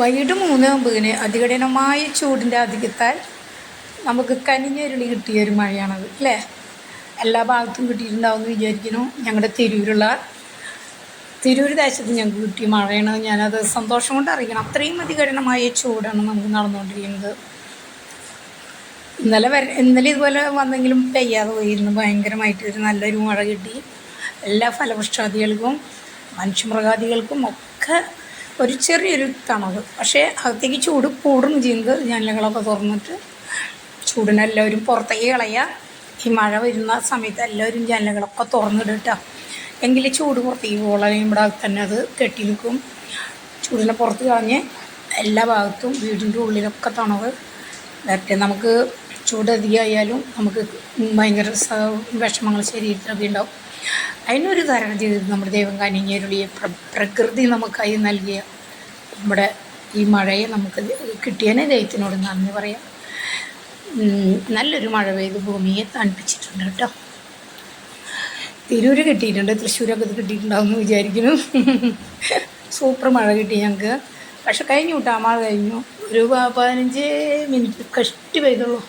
വൈകിട്ട് മൂന്ന് ഒമ്പതിന് അതികഠിനമായ ചൂടിന്റെ അധികത്താൽ നമുക്ക് കനിഞ്ഞരുളി കിട്ടിയ ഒരു മഴയാണത് അല്ലേ? എല്ലാ ഭാഗത്തും കിട്ടിയിട്ടുണ്ടാവുമെന്ന് വിചാരിക്കുന്നു. ഞങ്ങളുടെ തിരൂരുള്ള തിരൂർ ദേശത്ത് ഞങ്ങൾക്ക് കിട്ടിയ മഴയാണ് ഞാനത് സന്തോഷം കൊണ്ട് അറിയിക്കണം. അത്രയും അതികഠിനമായ ചൂടാണ് നമുക്ക് നടന്നുകൊണ്ടിരിക്കുന്നത്. ഇന്നലെ വരെ ഇന്നലെ ഇതുപോലെ വന്നെങ്കിലും പെയ്യാതെ പോയിരുന്നു. ഭയങ്കരമായിട്ട് ഒരു നല്ലൊരു മഴ കിട്ടി. എല്ലാ ഫലപുഷ്ടാദികൾക്കും മനുഷ്യമൃഗാദികൾക്കും ഒക്കെ ഒരു ചെറിയൊരു തണവ്. പക്ഷേ അകത്തേക്ക് ചൂട് കൂടും ചെയ്യുന്നത് ജനലുകളൊക്കെ തുറന്നിട്ട് ചൂടിനെല്ലാവരും പുറത്തേക്ക് കളയുക. ഈ മഴ വരുന്ന സമയത്ത് എല്ലാവരും ജനലുകളൊക്കെ തുറന്നിടുക. എങ്കിൽ ചൂട് പുറത്തേക്ക് പോകണമെങ്കിൽ ഇവിടെ തന്നെ അത് കെട്ടി നിൽക്കും. ചൂടിനെ പുറത്ത് കളഞ്ഞ് എല്ലാ ഭാഗത്തും വീടിന്റെ ഉള്ളിലൊക്കെ തണവ്. വരട്ടെ നമുക്ക് ചൂട് അധികമായാലും നമുക്ക് ഭയങ്കര വിഷമങ്ങൾ ശരീരത്തിലൊക്കെ ഉണ്ടാവും. അതിനൊരു ധാരണ ചെയ്ത് നമ്മുടെ ദൈവം കനിഞ്ഞരുളിയെ പ്ര പ്രകൃതി നമുക്കായി നൽകിയ നമ്മുടെ ഈ മഴയെ നമുക്ക് കിട്ടിയതിനെ ദൈവത്തിനോട് നന്ദി പറയാം. നല്ലൊരു മഴ പെയ്ത് ഭൂമിയെ തണുപ്പിച്ചിട്ടുണ്ട് കേട്ടോ. തിരൂര് കിട്ടിയിട്ടുണ്ട് തൃശ്ശൂരൊക്കെ കിട്ടിയിട്ടുണ്ടാവും എന്ന് വിചാരിക്കുന്നു. സൂപ്പർ മഴ കിട്ടി ഞങ്ങൾക്ക് പക്ഷെ കഴിഞ്ഞു കേട്ടോ മഴ കഴിഞ്ഞു. ഒരു പതിനഞ്ച് മിനിറ്റ് കഷ്ടി പെയ്തുള്ളൂ.